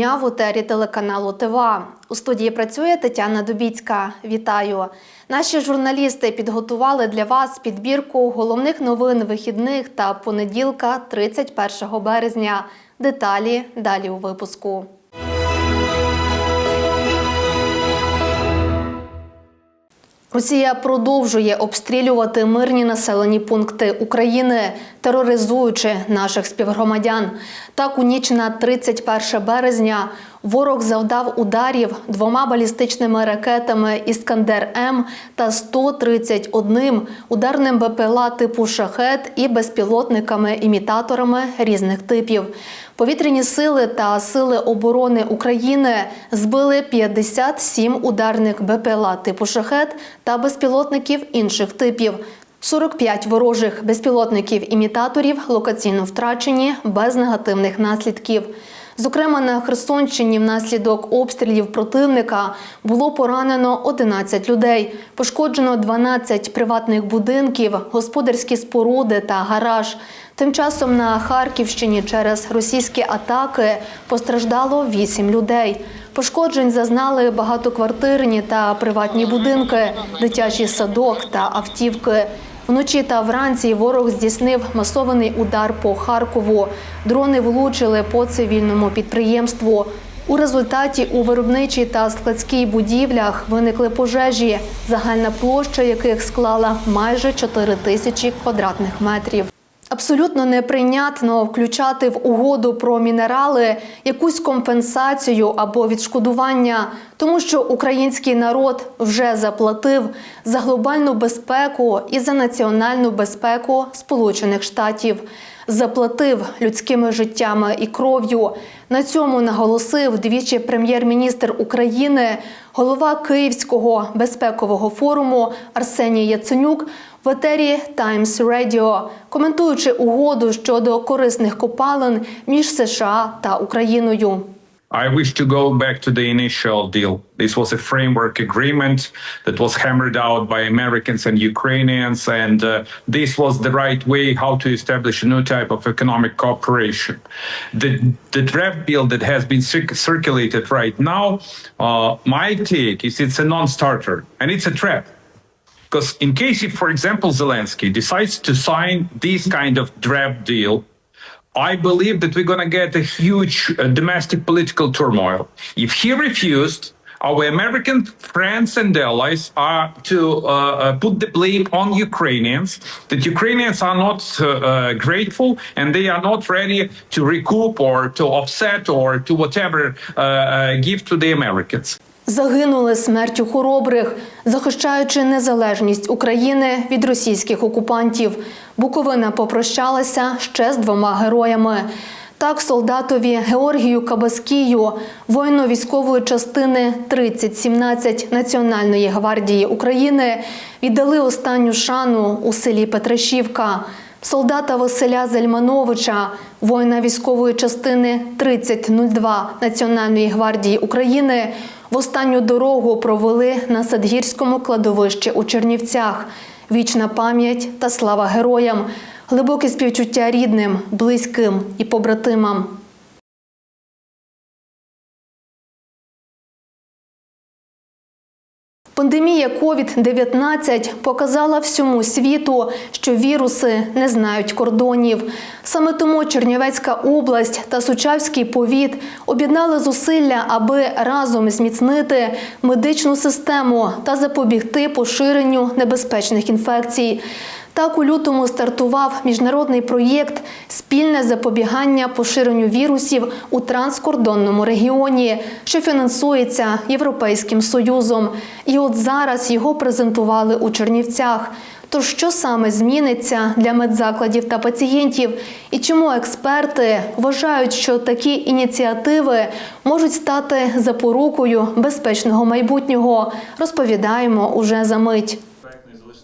Дня в утері телеканалу ТВА. У студії працює Тетяна Дубіцька. Вітаю! Наші журналісти підготували для вас підбірку головних новин вихідних та понеділка, 31 березня. Деталі далі у випуску. Росія продовжує обстрілювати мирні населені пункти України, тероризуючи наших співгромадян. Так, у ніч на 31 березня ворог завдав ударів двома балістичними ракетами Іскандер М та 131 ударним БПЛА типу Шахет і безпілотниками-імітаторами різних типів. Повітряні сили та сили оборони України збили 57 ударних БПЛА типу шахет та безпілотників інших типів. 45 ворожих безпілотників-імітаторів локаційно втрачені без негативних наслідків. Зокрема, на Херсонщині внаслідок обстрілів противника було поранено 11 людей, пошкоджено 12 приватних будинків, господарські споруди та гараж. Тим часом на Харківщині через російські атаки постраждало 8 людей. Пошкоджень зазнали багатоквартирні та приватні будинки, дитячий садок та автівки. Вночі та вранці ворог здійснив масований удар по Харкову. Дрони влучили по цивільному підприємству. У результаті у виробничій та складській будівлях виникли пожежі, загальна площа яких склала майже 4 тисячі квадратних метрів. Абсолютно неприйнятно включати в угоду про мінерали якусь компенсацію або відшкодування, тому що український народ вже заплатив за глобальну безпеку і за національну безпеку Сполучених Штатів. Заплатив людськими життями і кров'ю. На цьому наголосив двічі прем'єр-міністр України, голова Київського безпекового форуму Арсеній Яценюк в етері Times Radio, коментуючи угоду щодо корисних копалин між США та Україною. I wish to go back to the initial deal. This was a framework agreement that was hammered out by Americans and Ukrainians, and uh, this was the right way how to establish a new type of economic cooperation. The, the draft bill that has been circ- circulated right now, uh, my take is it's a non-starter and it's a trap. Because in case if, for example, Zelensky decides to sign this kind of draft deal, I believe that we're going to get a huge uh, domestic political turmoil. If he refused, our American friends and allies are to uh, uh, put the blame on Ukrainians, that Ukrainians are not uh, uh, grateful and they are not ready to recoup or to offset or to whatever uh, uh, give to the Americans. Загинули смертю хоробрих, захищаючи незалежність України від російських окупантів. Буковина попрощалася ще з двома героями. Так, солдатові Георгію Кабаскію, воїну військової частини 3017 Національної гвардії України, віддали останню шану у селі Петришівка. Солдата Василя Зельмановича, воїна військової частини 3002 Національної гвардії України, в останню дорогу провели на Садгірському кладовищі у Чернівцях. Вічна пам'ять та слава героям, глибоке співчуття рідним, близьким і побратимам. Пандемія COVID-19 показала всьому світу, що віруси не знають кордонів. Саме тому Чернівецька область та Сучавський повіт об'єднали зусилля, аби разом зміцнити медичну систему та запобігти поширенню небезпечних інфекцій. Так, у лютому стартував міжнародний проєкт Спільне запобігання поширенню вірусів у транскордонному регіоні, що фінансується Європейським Союзом. І от зараз його презентували у Чернівцях. Тож що саме зміниться для медзакладів та пацієнтів, і чому експерти вважають, що такі ініціативи можуть стати запорукою безпечного майбутнього, розповідаємо уже за мить.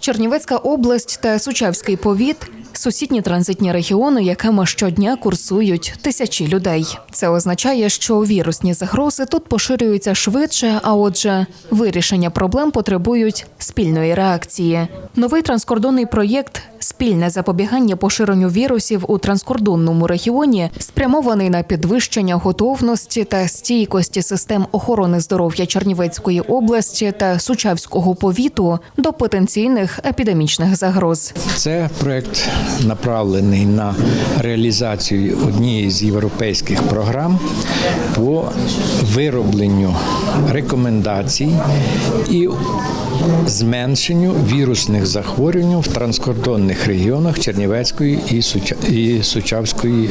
Чернівецька область та Сучавський повіт сусідні транзитні регіони, якими щодня курсують тисячі людей. Це означає, що вірусні загрози тут поширюються швидше, а отже, вирішення проблем потребують спільної реакції. Новий транскордонний проєкт Спільне запобігання поширенню вірусів у транскордонному регіоні спрямований на підвищення готовності та стійкості систем охорони здоров'я Чернівецької області та Сучавського повіту до потенційних епідемічних загроз. Це проект направлений на реалізацію однієї з європейських програм по виробленню рекомендацій і зменшенню вірусних захворювань в транскордонних регіонах Чернівецької і, Суча- і Сучавської,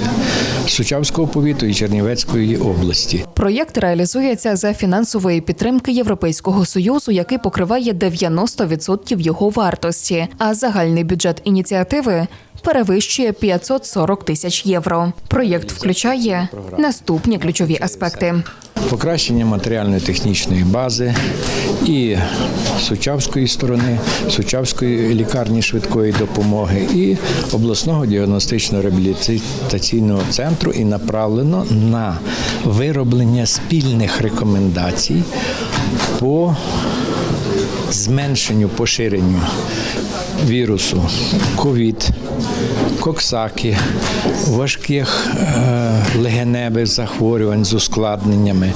Сучавського повіту і Чернівецької області. Проєкт реалізується за фінансової підтримки Європейського союзу, який покриває 90% його вартості, а загальний бюджет ініціативи перевищує 540 тисяч євро. Проєкт включає наступні ключові аспекти. Покращення матеріально-технічної бази і Сучавської сторони, Сучавської лікарні швидкої допомоги і обласного діагностично-реабілітаційного центру і направлено на вироблення спільних рекомендацій по зменшенню поширенню вірусу ковід, коксаки, важких е, легеневих захворювань з ускладненнями.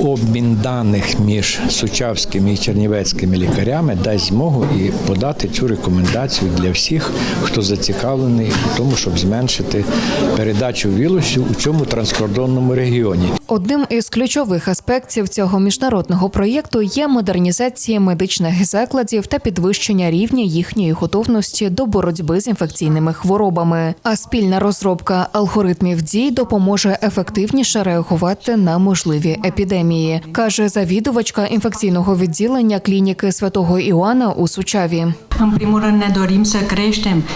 Обмін даних між сучавськими і чернівецькими лікарями дасть змогу і подати цю рекомендацію для всіх, хто зацікавлений у тому, щоб зменшити передачу вірусу у цьому транскордонному регіоні. Одним із ключових аспектів цього міжнародного проєкту є модернізація медичних закладів та підвищення рівня їхньої готовності до боротьби з інфекційними хворобами. А спільна розробка алгоритмів дій допоможе ефективніше реагувати на можливі епідемії, каже завідувачка інфекційного відділення клініки святого Іоанна у Сучаві.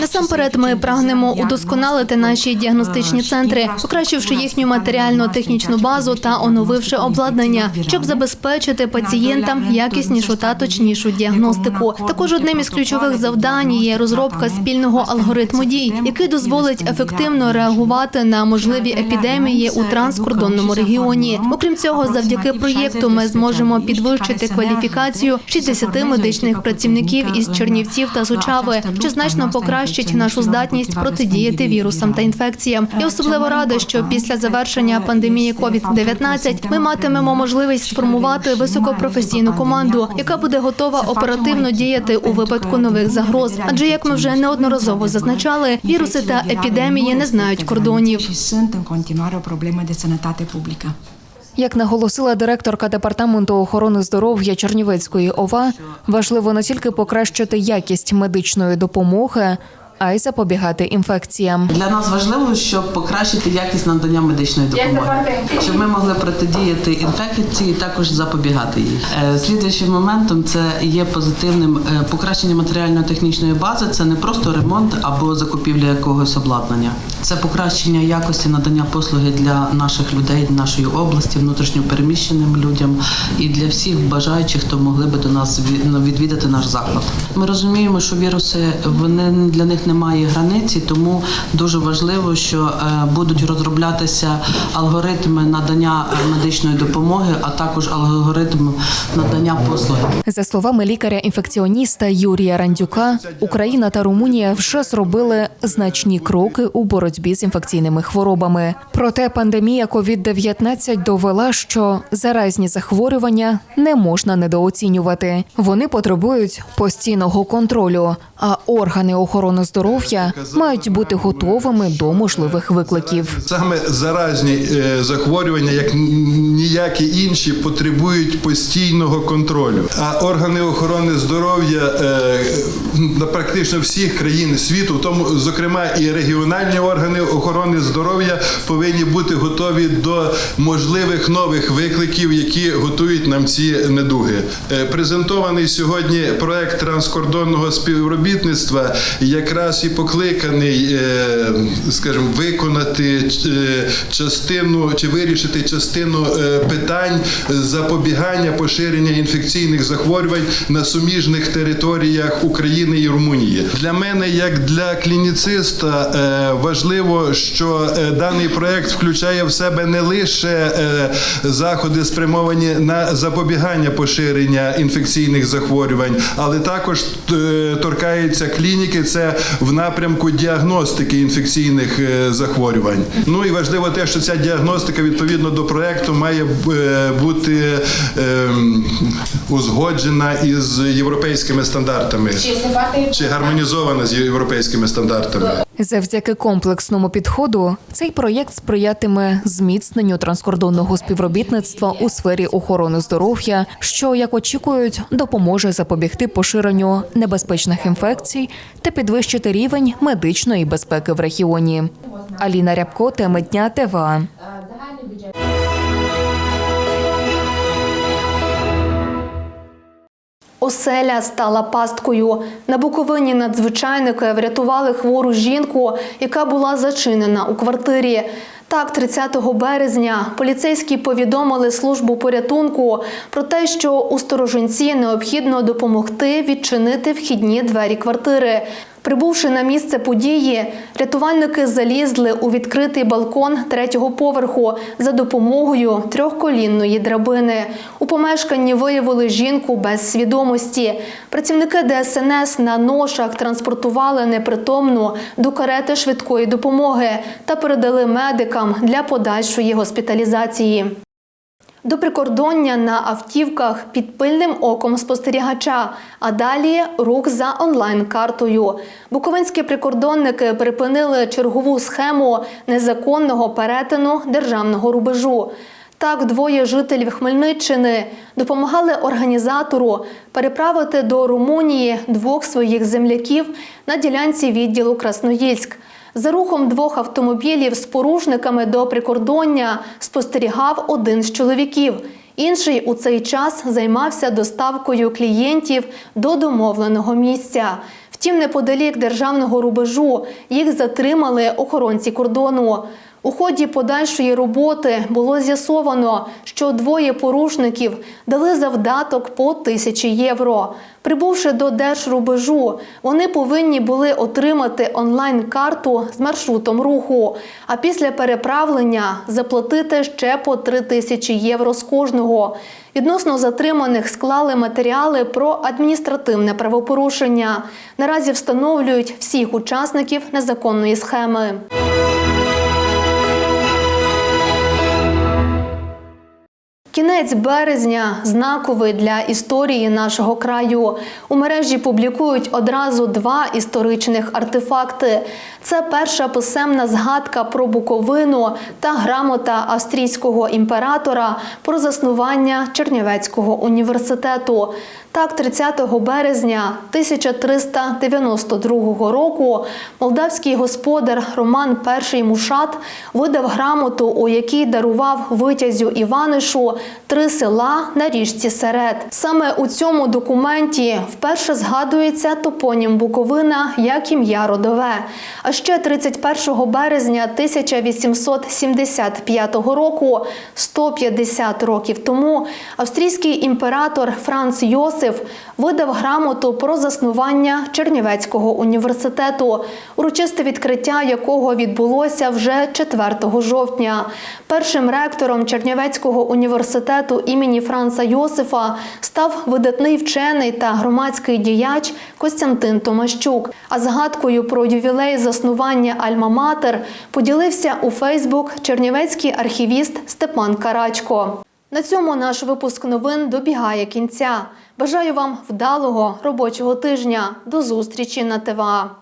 Насамперед, ми прагнемо удосконалити наші діагностичні центри, покращивши їхню матеріально-технічну базу та оновивши обладнання, щоб забезпечити пацієнтам якіснішу та точнішу діагностику. Також одним із ключових завдань є розробка спільного алгоритму дій, який дозволить ефективно реагувати на можливі епідемії у транскордонному регіоні. Окрім цього, завдяки проєкту ми зможемо підвищити кваліфікацію 60 медичних працівників із Чернівців та Сучави, що значно покращить нашу здатність протидіяти вірусам та інфекціям. Я особливо рада, що після завершення пандемії COVID-19 ми матимемо можливість сформувати високопрофесійну команду, яка буде готова оперативно діяти у випадку нових загроз. Адже як ми вже неодноразово зазначали, віруси та епідемії не знають кордонів. Як наголосила директорка департаменту охорони здоров'я Чернівецької ОВА, важливо не тільки покращити якість медичної допомоги, а й запобігати інфекціям. Для нас важливо, щоб покращити якість надання медичної допомоги, щоб ми могли протидіяти інфекції, і також запобігати їй. Е, Слідуючим моментом це є позитивним е, покращення матеріально-технічної бази. Це не просто ремонт або закупівля якогось обладнання. Це покращення якості надання послуги для наших людей, нашої області, внутрішньо переміщеним людям і для всіх бажаючих, хто могли би до нас ві- ну, відвідати наш заклад. Ми розуміємо, що віруси вони для них немає границі, тому дуже важливо, що е, будуть розроблятися алгоритми надання е, медичної допомоги, а також алгоритм надання послуги. За словами лікаря-інфекціоніста Юрія Рандюка, Україна та Румунія вже зробили значні кроки у боротьбі з інфекційними хворобами. Проте пандемія COVID-19 довела, що заразні захворювання не можна недооцінювати. Вони потребують постійного контролю, а органи охорони здоров'я мають бути готовими до можливих викликів. Саме заразні е, захворювання, як ніякі інші, потребують постійного контролю. А органи охорони здоров'я е, на практично всіх країн світу, тому, зокрема, і регіональні органи охорони здоров'я повинні бути готові до можливих нових викликів, які готують нам ці недуги. Е, Презентований сьогодні проект транскордонного співробітництва якраз якраз і покликаний, е, скажімо, виконати е, частину чи вирішити частину е, питань запобігання поширення інфекційних захворювань на суміжних територіях України і Румунії. Для мене, як для клініциста, важливо, що даний проект включає в себе не лише заходи, спрямовані на запобігання поширення інфекційних захворювань, але також торкається клініки. Це в напрямку діагностики інфекційних е, захворювань. Ну і важливо те, що ця діагностика відповідно до проекту має е, бути ем, узгоджена із європейськими стандартами чи гармонізована з європейськими стандартами. Завдяки комплексному підходу цей проєкт сприятиме зміцненню транскордонного співробітництва у сфері охорони здоров'я, що, як очікують, допоможе запобігти поширенню небезпечних інфекцій та підвищити рівень медичної безпеки в регіоні. Аліна Рябко, теми дня ТВА. Оселя стала пасткою. На Буковині надзвичайники врятували хвору жінку, яка була зачинена у квартирі. Так, 30 березня поліцейські повідомили службу порятунку про те, що у сторожинці необхідно допомогти відчинити вхідні двері квартири. Прибувши на місце події, рятувальники залізли у відкритий балкон третього поверху за допомогою трьохколінної драбини. У помешканні виявили жінку без свідомості. Працівники ДСНС на ношах транспортували непритомну до карети швидкої допомоги та передали медикам для подальшої госпіталізації. До прикордоння на автівках під пильним оком спостерігача, а далі рух за онлайн-картою. Буковинські прикордонники припинили чергову схему незаконного перетину державного рубежу. Так, двоє жителів Хмельниччини допомагали організатору переправити до Румунії двох своїх земляків на ділянці відділу Красноїльськ. За рухом двох автомобілів з порушниками до прикордоння спостерігав один з чоловіків. Інший у цей час займався доставкою клієнтів до домовленого місця. Втім, неподалік державного рубежу їх затримали охоронці кордону. У ході подальшої роботи було з'ясовано, що двоє порушників дали завдаток по тисячі євро. Прибувши до держрубежу, вони повинні були отримати онлайн-карту з маршрутом руху, а після переправлення заплатити ще по три тисячі євро з кожного. Відносно затриманих склали матеріали про адміністративне правопорушення. Наразі встановлюють всіх учасників незаконної схеми. Кінець березня знаковий для історії нашого краю. У мережі публікують одразу два історичних артефакти. Це перша писемна згадка про Буковину та грамота австрійського імператора про заснування Чернівецького університету. Так, 30 березня 1392 року молдавський господар Роман І Мушат видав грамоту, у якій дарував витязю Іванишу три села на річці Серед. Саме у цьому документі вперше згадується топонім Буковина як ім'я родове. А ще 31 березня 1875 року, 150 років тому, австрійський імператор Франц Йосиф видав грамоту про заснування Чернівецького університету, урочисте відкриття якого відбулося вже 4 жовтня. Першим ректором Чернівецького університету імені Франца Йосифа став видатний вчений та громадський діяч Костянтин Томащук. А згадкою про ювілей заснування Альма-Матер поділився у Фейсбук чернівецький архівіст Степан Карачко. На цьому наш випуск новин добігає кінця. Бажаю вам вдалого робочого тижня. До зустрічі на ТВА.